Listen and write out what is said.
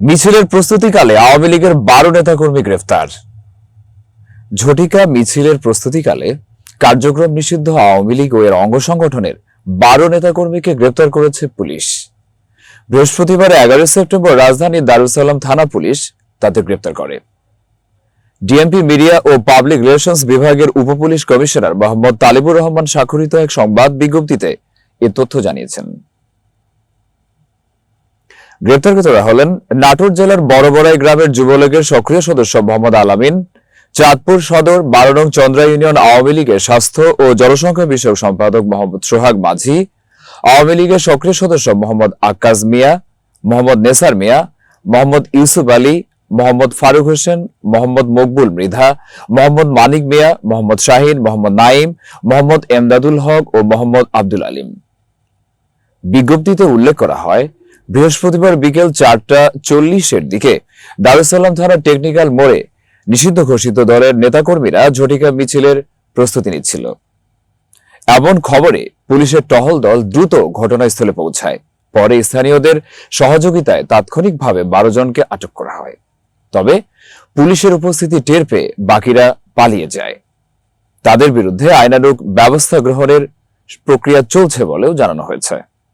মিছিলের প্রস্তুতিকালে আওয়ামী লীগের বারো নেতাকর্মী গ্রেফতার। ঝটিকা মিছিলের প্রস্তুতিকালে কার্যক্রম নিষিদ্ধ আওয়ামী লীগ ও এর অঙ্গ সংগঠনের বারো নেতাকর্মীকে গ্রেপ্তার করেছে পুলিশ। বৃহস্পতিবার এগারো সেপ্টেম্বর রাজধানীর দারুসালাম থানা পুলিশ তাদের গ্রেপ্তার করে। ডিএমপি মিডিয়া ও পাবলিক রিলেশনস বিভাগের উপপুলিশ কমিশনার মোহাম্মদ তালিবুর রহমান স্বাক্ষরিত এক সংবাদ বিজ্ঞপ্তিতে এ তথ্য জানিয়েছেন। গ্রেপ্তারকৃতরা হলেন নাটোর জেলার বড়বড়াই গ্রামের যুবলীগের সক্রিয় সদস্য মোহাম্মদ আলামিন। চাঁদপুর সদর বারো নং চন্দ্রা ইউনিয়ন আওয়ামী লীগের স্বাস্থ্য ও জনসংখ্যা বিষয়ক সম্পাদক মোহাম্মদ সোহাগ মাঝি, আওয়ামী লীগের সক্রিয় সদস্য মোহাম্মদ আক্কাজ মিয়া, মোহাম্মদ নেসার মিয়া, মোহাম্মদ ইউসুফ আলী, মোহাম্মদ ফারুক হোসেন, মোহাম্মদ মকবুল মৃধা, মোহাম্মদ মানিক মিয়া, মোহাম্মদ শাহিন, মোহাম্মদ নাইম মোহাম্মদ এমদাদুল হক ও মোহাম্মদ আব্দুল আলিম। বিজ্ঞপ্তিতে উল্লেখ করা হয় বৃহস্পতিবার বিকেল চারটা চল্লিশের দিকে দারুসালাম থানা টেকনিক্যাল মোড়ে নিষিদ্ধ ঘোষিত দলের নেতাকর্মীরা ঝটিকা মিছিলের প্রস্তুতি নিচ্ছিল। এমন খবরে পুলিশের টহল দল দ্রুত ঘটনাস্থলে পৌঁছায়। পরে স্থানীয়দের সহযোগিতায় তাৎক্ষণিকভাবে বারো জনকে আটক করা হয়। তবে পুলিশের উপস্থিতি টের পেয়ে বাকিরা পালিয়ে যায়। তাদের বিরুদ্ধে আইনানুগ ব্যবস্থা গ্রহণের প্রক্রিয়া চলছে বলেও জানানো হয়েছে।